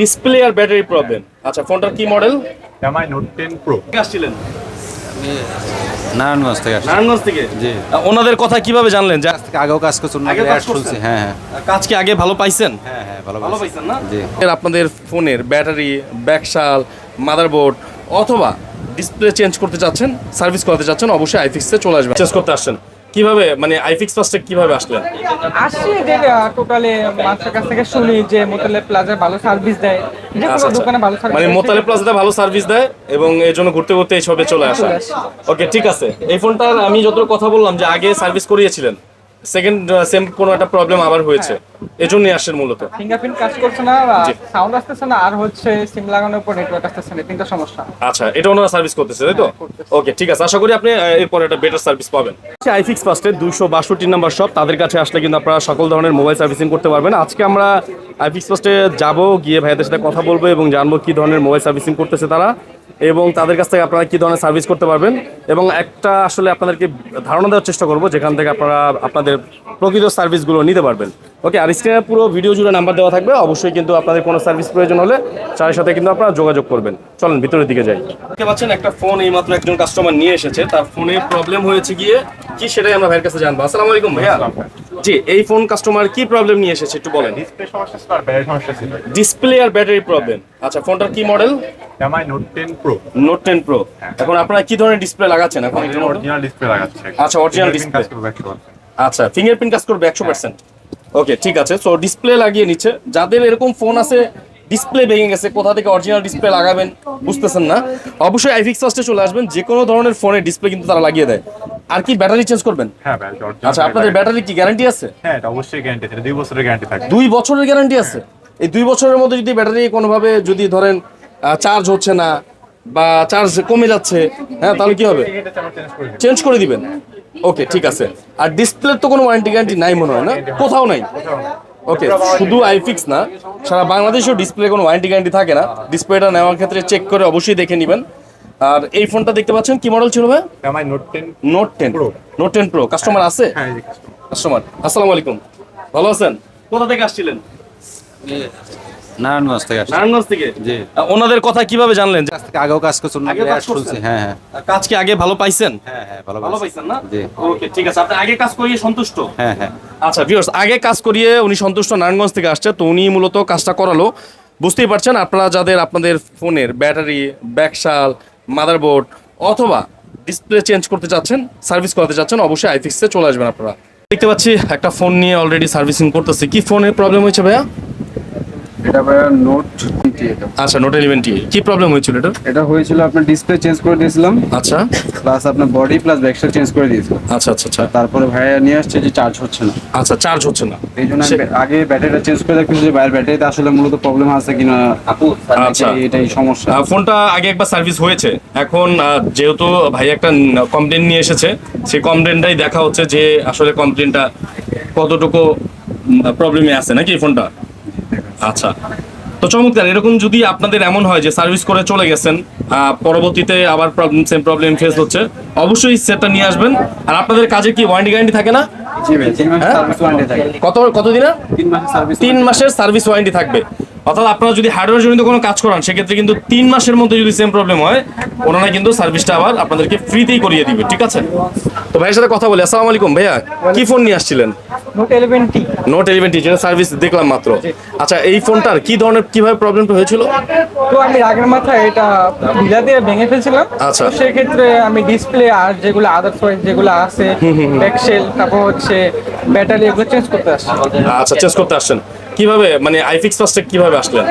Display আর battery problem আচ্ছা ফোনটার কি model MI note ten pro আসছিলেন? নারায়ণগঞ্জ থেকে নারায়ণগঞ্জ থেকে? জি। ওনাদের কথা কীভাবে জানলেন? যে থেকে আগেও কাজ করছেন আগেও কাজ শুনছি হ্যাঁ হ্যাঁ। কাজ কি আগে ভালো পাইছেন? হ্যাঁ হ্যাঁ ভালো ভালো পাইছেন না? জি। আপনাদের ফোনের ব্যাটারি ব্যাকশাল মাদারবোর্ড অথবা ডিসপ্লে চেঞ্জ করতে চাচ্ছেন সার্ভিস করাতে চাচ্ছেন অবশ্যই আইফিক্সে চলে আসবেন। চেঞ্জ করতে আসছেন। কীভাবে মানে আইফিক্স পাসটা কীভাবে আসলেন আসি দেখে টোটালি মাছের কাছ থেকে শুনি যে মোতালে প্লাজা ভালো সার্ভিস দেয়। যে আচ্ছা, কোনো আচ্ছা। দোকানে ভালো সার্ভিস মানে মোতালে প্লাজাতে ভালো সার্ভিস দেয় এবং এর জন্য ঘুরতে ঘুরতে এই সবে চলে আসা। চলে আসে। ওকে ঠিক আছে। এই ফোনটার আমি যত কথা বললাম যে আগে সার্ভিস করিয়েছিলেন। সেকেন্ড সেম কোনো একটা প্রবলেম আবার হয়েছে। এজন্যই আসেন মূলত। ফিঙ্গারপ্রিন্ট কাজ করছে না সাউন্ড আসতেছে না আর হচ্ছে সিম লাগানোর পর নেটওয়ার্ক আসতেছে না তিনটা সমস্যা। আচ্ছা এটা ওনারা সার্ভিস করতেছে তাই তো? ওকে ঠিক আছে আশা করি আপনি এরপর একটা বেটার সার্ভিস পাবেন। আইফিক্স ফার্স্টে দুইশো বাষট্টি নাম্বার শপ তাদের কাছে আসলে কিন্তু আপনারা সকল ধরনের মোবাইল সার্ভিসিং করতে পারবেন। আজকে আমরা আইফিক্স ফার্স্টে যাব গিয়ে ভাইয়াদের সাথে কথা বলব এবং জানব কি ধরনের মোবাইল সার্ভিসিং করতেছে তারা। এবং তাদের কাছ থেকে আপনারা কী ধরনের সার্ভিস করতে পারবেন? এবং একটা আসলে আপনাদেরকে ধারণা দেওয়ার চেষ্টা করব, যেখান থেকে আপনারা আপনাদের প্রকৃত সার্ভিসগুলো নিতে পারবেন। ওকে আর স্ক্রিনে পুরো ভিডিও জুড়ে নাম্বার দেওয়া থাকবে। অবশ্যই কিন্তু আপনাদের কোনো সার্ভিস প্রয়োজন হলে তার সাথে কিন্তু আপনারা যোগাযোগ করবেন। চলেন ভিতরের দিকে যাই। দেখতে পাচ্ছেন একটা ফোন এই মাত্র একজন কাস্টমার নিয়ে এসেছে। তার ফোনে প্রবলেম হয়েছে গিয়ে কি সেটাই আমরা ভাইয়ের কাছে জানব। আসসালামু আলাইকুম ভাইয়া। জি এই ফোন কাস্টমার কি প্রবলেম নিয়ে এসেছে একটু বলেন। ডিসপ্লে সমস্যা ছিল আর ব্যাটারি সমস্যা ছিল। ডিসপ্লে আর ব্যাটারি প্রবলেম আচ্ছা ফোনটার কি model MI note ten pro note ten pro এখন আপনারা কি ধরনের ডিসপ্লে লাগাচ্ছেন এখন? অরিজিনাল ডিসপ্লে লাগাচ্ছে। আচ্ছা, করবে একশো আচ্ছা ফিঙ্গারপ্রিন্ট কাজ করবে একশো পার্সেন্ট ওকে ঠিক আছে। সো ডিসপ্লে লাগিয়ে নিচ্ছে। যাদের এরকম ফোন আছে ডিসপ্লে ভেঙে গেছে কোথা থেকে অরিজিনাল ডিসপ্লে লাগাবেন বুঝতেছেন না। অবশ্যই আইফিক্স ফার্স্টে চলে আসবেন। যে কোনো ধরনের ফোনের ডিসপ্লে কিন্তু তারা লাগিয়ে দেয়। আর কি ব্যাটারি চেঞ্জ করবেন? হ্যাঁ ব্যাটারি আচ্ছা আপনাদের ব্যাটারি কি গ্যারান্টি আছে? হ্যাঁ এটা অবশ্যই গ্যারান্টি আছে। দুই বছরের গ্যারান্টি থাকে দুই বছরের গ্যারান্টি আছে? এই দুই বছরের মধ্যে যদি ব্যাটারি কোনোভাবে যদি ধরেন চার্জ হচ্ছে না বা চার্জ কমে যাচ্ছে হ্যাঁ তাহলে কি হবে? চেঞ্জ করে দিবেন। ওকে ঠিক আছে। আর ডিসপ্লের তো কোনো ওয়ারেন্টি গ্যারান্টি নাই মনে হয় না? কোথাও নাই? ওকে শুধু আইফিক্স না সারা বাংলাদেশেও ডিসপ্লে কোনো ওয়ারেন্টি গ্যারান্টি থাকে না। ডিসপ্লেটা নেওয়ার ক্ষেত্রে চেক করে অবশ্যই দেখে নেবেন। আর এই ফোনটা দেখতে পাচ্ছেন কি মডেল ছিল ভাই? Note ten note ten. Note ten pro customer আছে? হ্যাঁ। কাস্টমার আসসালামু আলাইকুম। ভালো আছেন? কোথা থেকে আসছিলেন? নারায়ণগঞ্জ থেকে নারায়ণগঞ্জ থেকে? জি। ওনাদের কথা কীভাবে জানলেন কাছ থেকে আগেও কাজ করছেন আগেও কাজ করছেন? হ্যাঁ হ্যাঁ। কাজ কি আগে ভালো পাইছেন? হ্যাঁ হ্যাঁ ভালো ভালো পাইছেন না? জি। ওকে ঠিক আছে। আপনি আগে কাজ করিয়ে সন্তুষ্ট? হ্যাঁ হ্যাঁ। আচ্ছা ভিউয়ার্স আগে কাজ করিয়ে উনি সন্তুষ্ট নারায়ণগঞ্জ থেকে আসছে তো উনি মূলত কাজটা করালো। বুঝতেই পারছেন আপনারা যাদের আপনাদের ফোনের ব্যাটারি ব্যাকশাল মাদারবোর্ড অথবা ডিসপ্লে চেঞ্জ করতে চাচ্ছেন সার্ভিস করাতে চাচ্ছেন অবশ্যই আইফিক্সে চলে আসবেন আপনারা। দেখতে পাচ্ছি একটা ফোন নিয়ে অলরেডি সার্ভিসিং করতেছে। কি ফোনের প্রবলেম হয়েছে ভাইয়া? এটা ভাইয়া নোট আচ্ছা নোট ইলেভেন টি কি প্রবলেম হয়েছিল এটা? এটা হয়েছিল আপনার ডিসপ্লে চেঞ্জ করে দিয়েছিলাম। আচ্ছা। প্লাস আপনার বডি প্লাস ব্যাকসাইড চেঞ্জ করে দিয়েছিলাম। আচ্ছা আচ্ছা আচ্ছা। তারপরে ভাইয়া নিয়ে আসছে যে চার্জ হচ্ছে না। আচ্ছা চার্জ হচ্ছে না। এই জন্য আগে ব্যাটারিটা চেঞ্জ করে দেখতেছি যে ভাইয়ের ব্যাটারিতে আসলে মূলত প্রবলেম আছে কিনা। আপু আচ্ছা। এটাই সমস্যা। ফোনটা আগে একবার সার্ভিস হয়েছে। এখন যেহেতু ভাই একটা কমপ্লেন নিয়ে এসেছে সেই কমপ্লেনটাই দেখা হচ্ছে যে আসলে কমপ্লেনটা কতটুকু প্রবলেমে আছে নাকি ফোনটা? আচ্ছা। তো চমৎকার এরকম যদি আপনাদের এমন হয় যে সার্ভিস করে চলে গেছেন পরবর্তীতে আবার প্রবলেম সেম প্রবলেম ফেস হচ্ছে অবশ্যই সেটটা নিয়ে আসবেন। আর আপনাদের কাজে কি ওয়ারেন্টি গ্যারান্টি থাকে না? হ্যাঁ? থাকে। কত কতদিনে তিন মাসের তিন মাসের সার্ভিস ওয়ারেন্টি থাকবে। অর্থাৎ আপনারা যদি হার্ডওয়্যার জনিত কোনো কাজ করান সেক্ষেত্রে কিন্তু তিন মাসের মধ্যে যদি সেম প্রবলেম হয় ওনারা কিন্তু সার্ভিসটা আবার আপনাদেরকে ফ্রিতেই করিয়ে দিবে ঠিক আছে? তো ভাইয়ের সাথে কথা বলি আসসালামু আলাইকুম ভাইয়া কি ফোন নিয়ে আসছিলেন? নোট নোট যেটা সার্ভিস দেখলাম মাত্র। আচ্ছা এই ফোনটার কি ধরনের কীভাবে প্রবলেমটা হয়েছিল? তো আমি আগের মাথায় এটা দিয়ে ভেঙে ফেলছিলাম। আচ্ছা। আমি ডিসপ্লে আর যেগুলো আদার্স ওয়াইজ যেগুলো আছে তারপর হচ্ছে ব্যাটারি এগুলো চেঞ্জ করতে আসছি। আচ্ছা চেঞ্জ করতে আসছেন। কীভাবে মানে আইফিক্স ফাস্টে কীভাবে আসলেন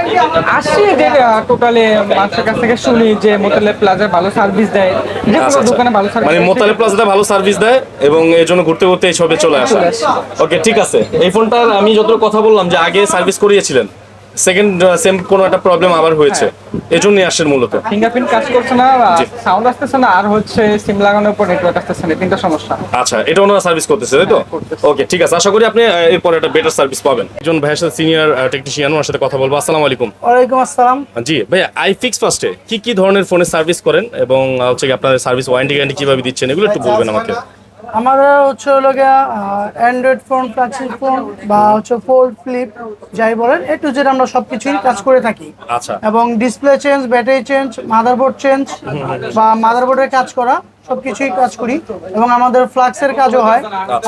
আসছি যে টোটালি মানুষের কাছ থেকে শুনি যে মোতালে প্লাজা ভালো সার্ভিস দেয়। যে আচ্ছা কোনো আচ্ছা। দোকানে ভালো সার্ভিস মানে মোতালে প্লাজাতে ভালো সার্ভিস দেয় এবং এর জন্য ঘুরতে ঘুরতে এই সবে চলে আসে। চলে আসে। ওকে ঠিক আছে। এই ফোনটার আমি যত কথা বললাম যে আগে সার্ভিস করিয়েছিলেন। সেকেন্ড সেম কোনো একটা প্রবলেম আবার হয়েছে। এই জন্যই আসেন মূলত। ফিঙ্গারপ্রিন্ট কাজ করছে না সাউন্ড আসতেছে না আর হচ্ছে সিম লাগানোর পর নেটওয়ার্ক আসতেছে না তিনটা সমস্যা। আচ্ছা এটা ওনারা সার্ভিস করতেছে তাই তো? ওকে ঠিক আছে আশা করি আপনি এরপর একটা বেটার সার্ভিস পাবেন। একজন ভাইয়ের সাথে সিনিয়র টেকনিশিয়ান ওনার সাথে কথা বলব। আসসালামু আলাইকুম। ওয়ালাইকুম আসসালাম। জি ভাই ভাইয়া আইফিক্স ফার্স্টে কি কি ধরনের ফোনের সার্ভিস করেন? এবং হচ্ছে কি আপনাদের সার্ভিস ওয়ারেন্টি গ্যারান্টি কীভাবে দিচ্ছেন? এগুলো একটু বলবেন আমাকে। আমাদের হচ্ছে হলো গিয়া অ্যান্ড্রয়েড ফোন ফ্ল্যাগশিপ ফোন বা হচ্ছে ফোল্ড ফ্লিপ যাই বলেন এ টু জেড আমরা সব কিছুই কাজ করে থাকি। আচ্ছা। এবং display change battery change motherboard change বা মাদারবোর্ডের কাজ করা সবকিছুই কাজ করি। এবং আমাদের ফ্লাক্সের কাজও হয়।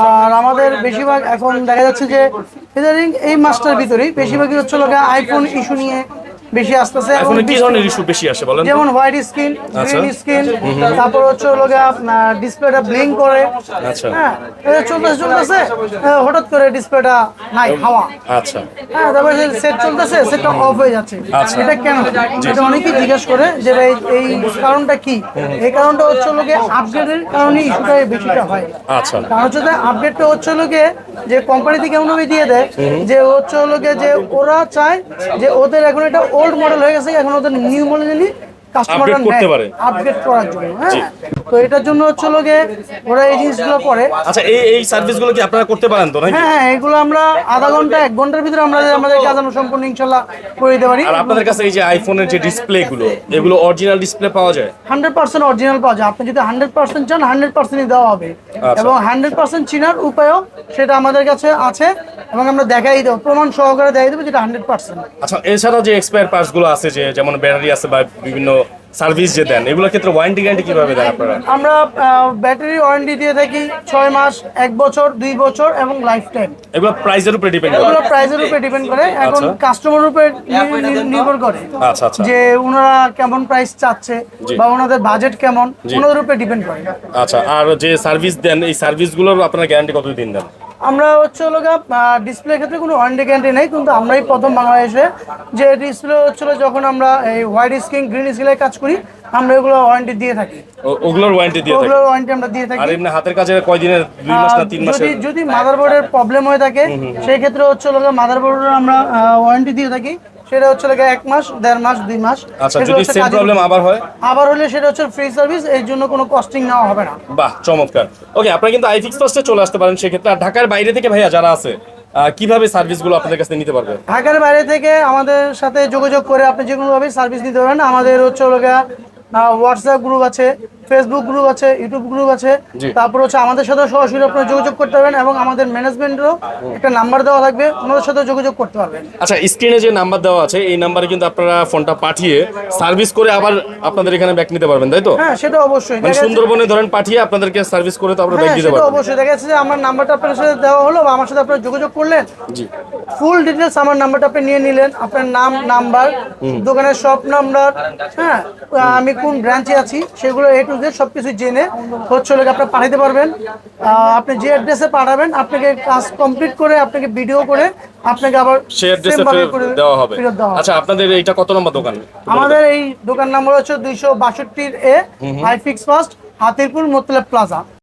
আর আমাদের বেশিরভাগ এখন দেখা যাচ্ছে যে এই মাসটার ভিতরেই বেশিরভাগই হচ্ছে লোক আইফোন ইস্যু নিয়ে বেশি আসতেছে এখন কি ধরনের ইস্যু বেশি আসে বলেন যেমন হোয়াইট স্ক্রিন আচ্ছা। গ্রিন স্ক্রিন তারপর হচ্ছে হলো ডিসপ্লেটা ব্লিঙ্ক করে। আচ্ছা। হ্যাঁ চলতেছে চলতেছে হঠাৎ করে ডিসপ্লেটা নাই হাওয়া। আচ্ছা। হ্যাঁ তারপরে সেট চলতেছে সেটটা অফ হয়ে যাচ্ছে। আচ্ছা। এটা কেন? এটা অনেকেই জিজ্ঞেস করে যে ভাই এই কারণটা কি? এই কারণটা হচ্ছে হলো আপগ্রেডের কারণে ইস্যুটা বেশিটা হয়। আচ্ছা। কারণ হচ্ছে আপডেটটা হচ্ছে হলো যে কোম্পানি থেকে ভাবে দিয়ে দেয় যে হচ্ছে হলো যে ওরা চায় যে ওদের এখন একটা ওল্ড মডেল হয়ে গেছে এখন ওদের নিউ মডেল কাস্টমাররা কাস্টমার করতে পারে। আপগ্রেড করার জন্য হ্যাঁ। তো এটার জন্য হচ্ছে হলো ওরা এই জিনিসগুলো করে। আচ্ছা এই এই সার্ভিসগুলো কি আপনারা করতে পারেন তো নাকি? হ্যাঁ হ্যাঁ এগুলো আমরা আধা ঘণ্টা এক ঘণ্টার ভিতরে আমরা আমাদের কাজ আমরা সম্পূর্ণ ইনশাল্লাহ করে দিতে পারি। আর আপনাদের কাছে এই যে আইফোনের যে ডিসপ্লে গুলো এগুলো অরিজিনাল ডিসপ্লে পাওয়া যায়? হান্ড্রেড পার্সেন্ট অরিজিনাল পাওয়া যায়। আপনি যদি হান্ড্রেড পার্সেন্ট চান হান্ড্রেড পার্সেন্টই দেওয়া হবে। আচ্ছা। এবং হান্ড্রেড পার্সেন্ট চিনার উপায়ও সেটা আমাদের কাছে আছে এবং আমরা দেখাই দেবো প্রমাণ সহকারে দেখাই দেবো যেটা হান্ড্রেড পার্সেন্ট আচ্ছা এছাড়া যে এক্সপায়ার পার্টসগুলো আছে যে যেমন ব্যাটারি আছে বা বিভিন্ন সার্ভিস যে দেন এগুলোর ক্ষেত্রে ওয়ারেন্টি গ্যারান্টি কীভাবে দেন আপনারা? আমরা ব্যাটারি ওয়ারেন্টি দিয়ে থাকি ছয় মাস এক বছর দুই বছর এবং লাইফ টাইম এগুলো প্রাইসের উপরে ডিপেন্ড করে। এগুলো প্রাইসের উপরে ডিপেন্ড করে। এখন আচ্ছা। কাস্টমার উপরে নির্ভর করে আচ্ছা আচ্ছা। যে ওনারা কেমন প্রাইস চাচ্ছে বা ওনাদের বাজেট কেমন ওনাদের উপরে ডিপেন্ড করে। আচ্ছা আর যে সার্ভিস দেন এই সার্ভিসগুলোর আপনারা গ্যারান্টি কতদিন দেন? আমরা হচ্ছে হলো ডিসপ্লের ক্ষেত্রে কোনো ওয়ারেন্টি গ্যারান্টি নেই কিন্তু আমরাই প্রথম বাংলাদেশে যে ডিসপ্লে হচ্ছিল যখন আমরা এই হোয়াইট স্ক্রিন গ্রিন স্ক্রিনের কাজ করি আমরা এগুলো ওয়ারেন্টি দিয়ে থাকি। ওগুলোর ওয়ারেন্টি দিয়ে ওগুলোর ওয়ারেন্টি আমরা দিয়ে থাকি। আর এমনি হাতের কাজে কয়দিনের দুই মাস না তিন যদি মাসের? যদি মাদারবোর্ডের প্রবলেম হয়ে থাকে সেই ক্ষেত্রে হচ্ছে হলো মাদারবোর্ডের আমরা ওয়ারেন্টি দিয়ে থাকি। সেটা হচ্ছে লাগে এক মাস দেড় মাস দুই মাস। আচ্ছা যদি সেম প্রবলেম আবার হয়? আবার হলে সেটা হচ্ছে ফ্রি সার্ভিস এর জন্য কোনো কস্টিং নেওয়া হবে না। বাহ চমৎকার। ওকে আপনারা কিন্তু আইফিক্স ফার্স্টে চলে আসতে পারেন সেক্ষেত্রে আর ঢাকার বাইরে থেকে ভাইয়া যারা আছে কীভাবে সার্ভিসগুলো আপনাদের কাছে নিতে পারবে? ঢাকার বাইরে থেকে আমাদের সাথে যোগাযোগ করে আপনি যে কোনোভাবে সার্ভিস নিতে পারেন। আমাদের হচ্ছে হলো হোয়াটসঅ্যাপ গ্রুপ আছে। ফেসবুক গ্রুপ আছে ইউটিউব গ্রুপ আছে। তারপর হচ্ছে আমাদের সাথে সরাসরি আপনারা যোগাযোগ করতে পারবেন এবং আমাদের ম্যানেজমেন্টেরও একটা নাম্বার দেওয়া থাকবে ওনাদের সাথে যোগাযোগ করতে পারবেন। আচ্ছা স্ক্রিনে যে নাম্বার দেওয়া আছে এই নাম্বারে কিন্তু আপনারা ফোনটা পাঠিয়ে সার্ভিস করে আবার আপনাদের এখানে ব্যাক নিতে পারবেন তাই তো? হ্যাঁ সেটা অবশ্যই। মানে সুন্দরবনে ধরেন পাঠিয়ে আপনাদেরকে সার্ভিস করে তো আপনারা ব্যাক দিতে সেটা পারবেন অবশ্যই। দেখা যাচ্ছে যে আমার নাম্বারটা আপনার সাথে দেওয়া হলো বা আমার সাথে আপনারা যোগাযোগ করলেন জি। ফুল ডিটেলস আমার নাম্বারটা আপনি নিয়ে নিলেন। আপনার নাম নাম্বার দোকানের শপ নাম্বার হ্যাঁ আমি কোন ব্রাঞ্চে আছি সেগুলো এ টু জেড সব কিছু জেনে হচ্ছে লোক আপনার আপনি পাঠাতে পারবেন আপনি যে অ্যাড্রেসে পাঠাবেন আপনাকে কাজ কমপ্লিট করে আপনাকে ভিডিও করে আপনাকে আবার সেই অ্যাড্রেসে ফেরত দেওয়া হবে। আচ্ছা আপনাদের এইটা কত নম্বর দোকান? আমাদের এই দোকান নাম্বার হচ্ছে দুইশো বাষট্টির A high fix first Hatirpool Motaleb plaza.